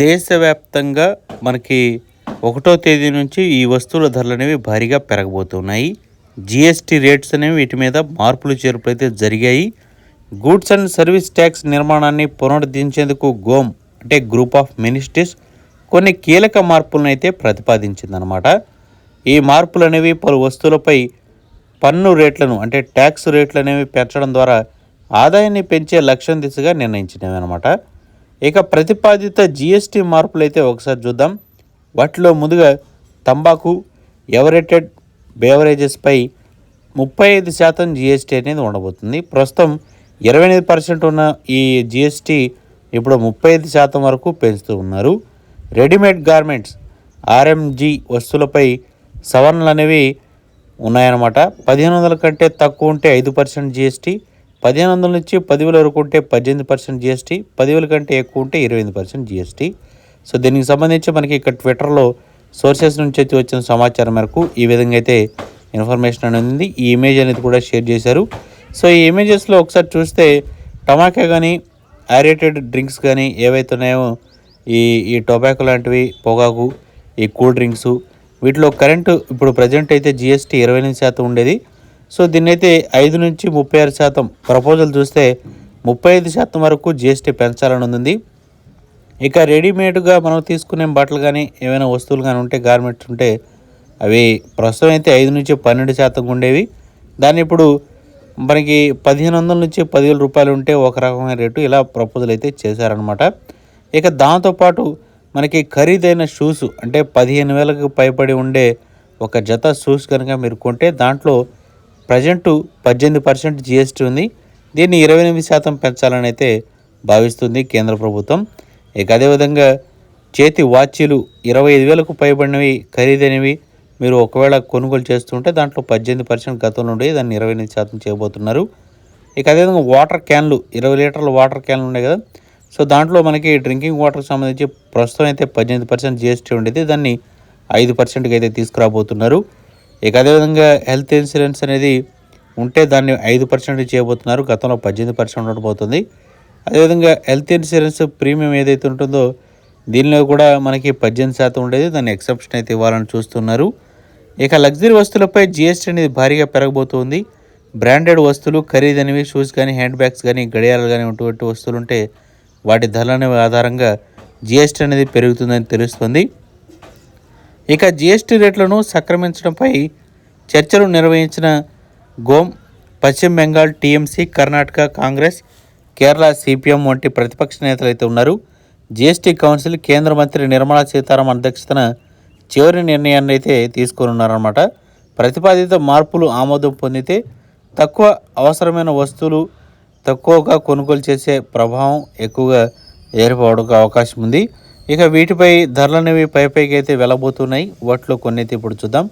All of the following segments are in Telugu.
దేశవ్యాప్తంగా మనకి ఒకటో తేదీ నుంచి ఈ వస్తువుల ధరలు అనేవి భారీగా పెరగబోతున్నాయి. జిఎస్టీ రేట్స్ అనేవి వీటి మీద మార్పులు చేర్పులు అయితే జరిగాయి. గూడ్స్ అండ్ సర్వీస్ ట్యాక్స్ నిర్మాణాన్ని పునరుద్ధరించేందుకు గోమ్ అంటే గ్రూప్ ఆఫ్ మినిస్ట్రీస్ కొన్ని కీలక మార్పులను అయితే ప్రతిపాదించిందనమాట ఈ మార్పులు అనేవి పలు వస్తువులపై పన్ను రేట్లను అంటే ట్యాక్స్ రేట్లు అనేవి పెంచడం ద్వారా ఆదాయాన్ని పెంచే లక్ష్యం దిశగా నిర్ణయించినవి అనమాట ఇక ప్రతిపాదిత జిఎస్టీ మార్పులు అయితే ఒకసారి చూద్దాం. వాటిలో ముందుగా తంబాకు ఎవరేటెడ్ బేవరేజెస్పై ముప్పై ఐదు శాతం జిఎస్టీ అనేది ఉండబోతుంది. ప్రస్తుతం ఇరవై ఎనిమిది పర్సెంట్ ఉన్న ఈ జిఎస్టీ ఇప్పుడు ముప్పై ఐదు శాతం వరకు పెంచుతూ ఉన్నారు. రెడీమేడ్ గార్మెంట్స్ ఆర్ఎంజీ వస్తువులపై సవరణలు అనేవి ఉన్నాయన్నమాట. పదిహేను వందల కంటే తక్కువ ఉంటే ఐదు పర్సెంట్ జిఎస్టీ పదిహేను వందల నుంచి పదివేల వరకు ఉంటే పద్దెనిమిది పర్సెంట్ జిఎస్టీ పదివేల కంటే ఎక్కువ ఉంటే ఇరవై ఎనిమిది పర్సెంట్ జిఎస్టీ సో దీనికి సంబంధించి మనకి ఇక్కడ ట్విట్టర్లో సోర్సెస్ నుంచి అయితే వచ్చిన సమాచారం మేరకు ఈ విధంగా అయితే ఇన్ఫర్మేషన్ అనేది ఉంది. ఈ ఇమేజ్ అనేది కూడా షేర్ చేశారు. సో ఈ ఇమేజెస్లో ఒకసారి చూస్తే టమాకా కానీ యారేటెడ్ డ్రింక్స్ కానీ ఏవైతే ఉన్నాయో ఈ ఈ టొబాకో లాంటివి పొగాకు ఈ కూల్ డ్రింక్స్ వీటిలో కరెంటు ఇప్పుడు ప్రజెంట్ అయితే జిఎస్టీ ఇరవై ఎనిమిది శాతం ఉండేది. సో దీన్నైతే ఐదు నుంచి ముప్పై ఆరు శాతం ప్రపోజల్ చూస్తే ముప్పై ఐదు శాతం వరకు జిఎస్టీ పెంచాలని ఉంది ఇక రెడీమేడ్గా మనం తీసుకునే బట్టలు కానీ ఏమైనా వస్తువులు కానీ ఉంటే గార్మెంట్స్ ఉంటే అవి ప్రస్తుతం అయితే ఐదు నుంచి పన్నెండు శాతం ఉండేవి. దాన్ని ఇప్పుడు మనకి పదిహేను వందల నుంచి పదివేల రూపాయలు ఉంటే ఒక రకమైన రేటు ఇలా ప్రపోజల్ అయితే చేశారనమాట ఇక దాంతోపాటు మనకి ఖరీదైన షూస్ అంటే పదిహేను వేలకు పైబడి ఉండే ఒక జత షూస్ కనుక మీరు కొంటే దాంట్లో ప్రజెంటు పద్దెనిమిది పర్సెంట్ జిఎస్టీ ఉంది. దీన్ని ఇరవై ఎనిమిది శాతం పెంచాలని అయితే భావిస్తుంది కేంద్ర ప్రభుత్వం. ఇక అదేవిధంగా చేతి వాచీలు ఇరవై ఐదు వేలకు పైబడినవి ఖరీదైనవి మీరు ఒకవేళ కొనుగోలు చేస్తుంటే దాంట్లో పద్దెనిమిది పర్సెంట్ గతంలో ఉండే దాన్ని ఇరవై ఎనిమిది శాతం చేయబోతున్నారు. ఇక అదేవిధంగా వాటర్ క్యాన్లు ఇరవై లీటర్ల వాటర్ క్యాన్లు ఉన్నాయి కదా. సో దాంట్లో మనకి డ్రింకింగ్ వాటర్కి సంబంధించి ప్రస్తుతం అయితే పద్దెనిమిది పర్సెంట్ జిఎస్టీ ఉండేది. దాన్ని ఐదు పర్సెంట్కి అయితే తీసుకురాబోతున్నారు. ఇక అదేవిధంగా హెల్త్ ఇన్సూరెన్స్ అనేది ఉంటే దాన్ని ఐదు పర్సెంట్ చేయబోతున్నారు. గతంలో పద్దెనిమిది పర్సెంట్ ఉండబోతుంది. అదేవిధంగా హెల్త్ ఇన్సూరెన్స్ ప్రీమియం ఏదైతే ఉంటుందో దీనిలో కూడా మనకి పద్దెనిమిది శాతం ఉండేది. దాన్ని ఎక్సెప్షన్ అయితే ఇవ్వాలని చూస్తున్నారు. ఇక లగ్జరీ వస్తువులపై జిఎస్టీ అనేది భారీగా పెరగబోతుంది. బ్రాండెడ్ వస్తువులు ఖరీదైనవి షూస్ కానీ హ్యాండ్ బ్యాగ్స్ కానీ గడియారాలు కానీ అటువంటి వస్తువులు ఉంటే వాటి ధరల ఆధారంగా జిఎస్టీ అనేది పెరుగుతుందని తెలుస్తుంది. ఇక జిఎస్టీ రేట్లను సక్రమించడంపై చర్చలు నిర్వహించిన గోమ్ పశ్చిమ బెంగాల్ టీఎంసీ కర్ణాటక కాంగ్రెస్ కేరళ సిపిఎం వంటి ప్రతిపక్ష నేతలు అయితే ఉన్నారు. జిఎస్టీ కౌన్సిల్ కేంద్ర మంత్రి నిర్మలా సీతారామన్ అధ్యక్షతన చివరి నిర్ణయాన్ని అయితే తీసుకున్నారన్నమాట ప్రతిపాదిత మార్పులు ఆమోదం పొందితే తక్కువ అవసరమైన వస్తువులు తక్కువగా కొనుగోలు చేసే ప్రభావం ఎక్కువగా ఏర్పడడానికి అవకాశం ఉంది. ఇక వీటిపై ధరలు అనేవి పై పైకి అయితే వెళ్ళబోతున్నాయి వాటిలో కొన్ని అయితే ఇప్పుడు చూద్దాం.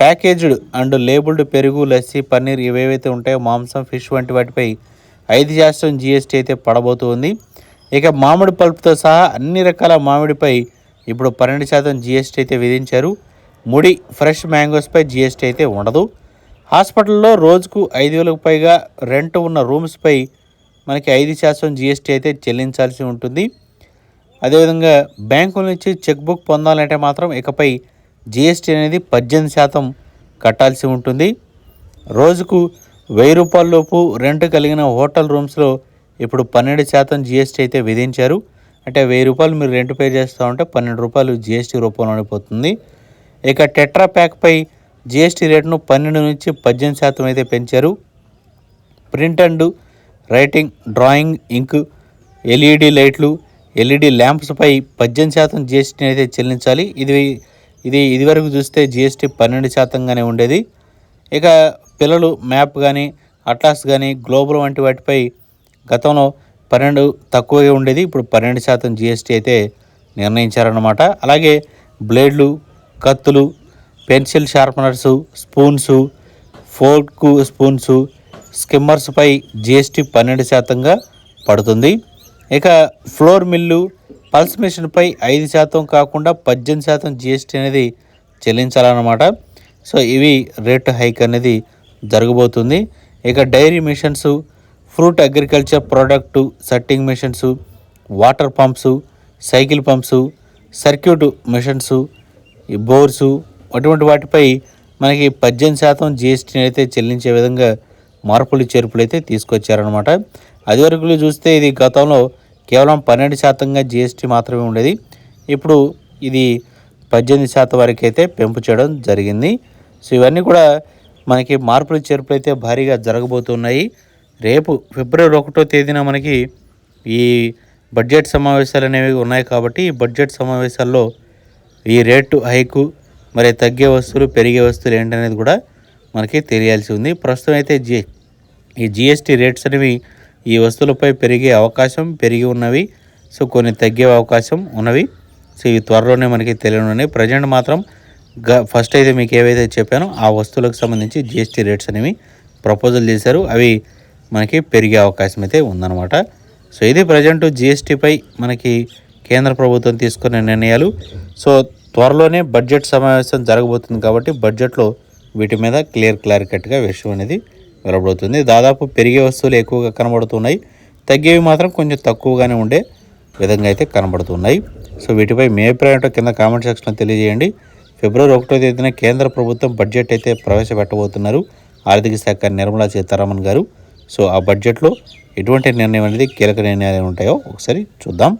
ప్యాకేజ్డ్ అండ్ లేబుల్డ్ పెరుగు లస్సీ పన్నీర్ ఇవేవైతే ఉంటాయో మాంసం ఫిష్ వంటి వాటిపై ఐదు శాతం జిఎస్టీ అయితే పడబోతుంది. ఇక మామిడి పల్పుతో సహా అన్ని రకాల మామిడిపై ఇప్పుడు పన్నెండు శాతం జిఎస్టీ అయితే విధించారు. ముడి ఫ్రెష్ మ్యాంగోస్పై జిఎస్టీ అయితే ఉండదు. హాస్పిటల్లో రోజుకు ఐదు వేలకు పైగా రెంట్ ఉన్న రూమ్స్పై మనకి ఐదు శాతం జిఎస్టీ అయితే చెల్లించాల్సి ఉంటుంది. అదేవిధంగా బ్యాంకుల నుంచి చెక్ బుక్ పొందాలంటే మాత్రం ఇకపై జిఎస్టీ అనేది పద్దెనిమిది శాతం కట్టాల్సి ఉంటుంది. రోజుకు వెయ్యి రూపాయల లోపు రెంట్ కలిగిన హోటల్ రూమ్స్లో ఇప్పుడు పన్నెండు శాతం జిఎస్టీ అయితే విధించారు. అంటే వెయ్యి రూపాయలు మీరు రెంట్ పే చేస్తూ ఉంటే పన్నెండు రూపాయలు జిఎస్టీ రూపంలో పోతుంది. ఇక టెట్రా ప్యాక్పై జిఎస్టీ రేటును పన్నెండు నుంచి పద్దెనిమిది శాతం అయితే పెంచారు. Print and writing drawing ink LED లైట్లు ఎల్ఈడి ల్యాంప్స్పై పద్దెనిమిది శాతం జిఎస్టీని అయితే చెల్లించాలి. ఇది ఇది ఇదివరకు చూస్తే జిఎస్టీ పన్నెండు శాతంగానే ఉండేది. ఇక పిల్లలు మ్యాప్ కానీ అట్లాస్ కానీ గ్లోబల్ వంటి వాటిపై గతంలో పన్నెండు తక్కువగా ఉండేది. ఇప్పుడు పన్నెండు శాతం జిఎస్టీ అయితే నిర్ణయించారన్నమాట. అలాగే బ్లేడ్లు కత్తులు pencil sharpeners spoons fork spoons స్కిమ్మర్స్పై GST పన్నెండు శాతంగా పడుతుంది. ఇక ఫ్లోర్ మిల్లు పల్స్ మిషన్పై ఐదు శాతం కాకుండా పద్దెనిమిది శాతం జిఎస్టీ అనేది చెల్లించాలన్నమాట. సో ఇవి రేట్ హైక్ అనేది జరగబోతుంది. ఇక dairy machines fruit agriculture product సట్టింగ్ machines water pumps cycle pumps circuit machines ఈ బోర్సు అటువంటి వాటిపై మనకి పద్దెనిమిది శాతం జిఎస్టీని అయితే చెల్లించే విధంగా మార్పులు చేర్పులు అయితే తీసుకొచ్చారనమాట అదివరకు చూస్తే ఇది గతంలో కేవలం పన్నెండు శాతంగా జిఎస్టీ మాత్రమే ఉండేది. ఇప్పుడు ఇది పద్దెనిమిది శాతం వరకు అయితే పెంపు చేయడం జరిగింది. సో ఇవన్నీ కూడా మనకి మార్పులు చేర్పులు అయితే భారీగా జరగబోతున్నాయి. రేపు ఫిబ్రవరి ఒకటో తేదీన మనకి ఈ బడ్జెట్ సమావేశాలు అనేవి ఉన్నాయి కాబట్టి ఈ బడ్జెట్ సమావేశాల్లో ఈ రేటు హైకు మరి తగ్గే వస్తువులు పెరిగే వస్తువులు ఏంటనేది కూడా మనకి తెలియాల్సి ఉంది. ప్రస్తుతం అయితే జి ఈ జిఎస్టీ రేట్స్ అనేవి ఈ వస్తువులపై పెరిగే అవకాశం పెరిగి ఉన్నవి సో కొన్ని తగ్గే అవకాశం ఉన్నవి. సో ఇవి త్వరలోనే మనకి తెలియనున్నాయి. ప్రజెంట్ మాత్రం గ ఫస్ట్ అయితే మీకు ఏవైతే చెప్పానో ఆ వస్తువులకు సంబంధించి జిఎస్టీ రేట్స్ అనేవి ప్రపోజల్ చేశారు. అవి మనకి పెరిగే అవకాశం అయితే ఉందన్నమాట. సో ఇది ప్రజెంట్ జిఎస్టీపై మనకి కేంద్ర ప్రభుత్వం తీసుకున్న నిర్ణయాలు. సో త్వరలోనే బడ్జెట్ సమావేశం జరగబోతుంది కాబట్టి బడ్జెట్లో వీటి మీద క్లియర్ క్లారికట్గా విషయం అనేది వెలబడుతుంది దాదాపు పెరిగే వస్తువులు ఎక్కువగా కనబడుతున్నాయి. తగ్గేవి మాత్రం కొంచెం తక్కువగానే ఉండే విధంగా అయితే కనబడుతున్నాయి. సో వీటిపై మీ అభిప్రాయం కింద కామెంట్ సెక్షన్లో తెలియజేయండి. ఫిబ్రవరి ఒకటో తేదీన కేంద్ర ప్రభుత్వం బడ్జెట్ అయితే ప్రవేశపెట్టబోతున్నారు. ఆర్థిక శాఖ నిర్మలా సీతారామన్ గారు. సో ఆ బడ్జెట్లో ఎటువంటి నిర్ణయం అనేది కీలక నిర్ణయాలు ఉంటాయో ఒకసారి చూద్దాం.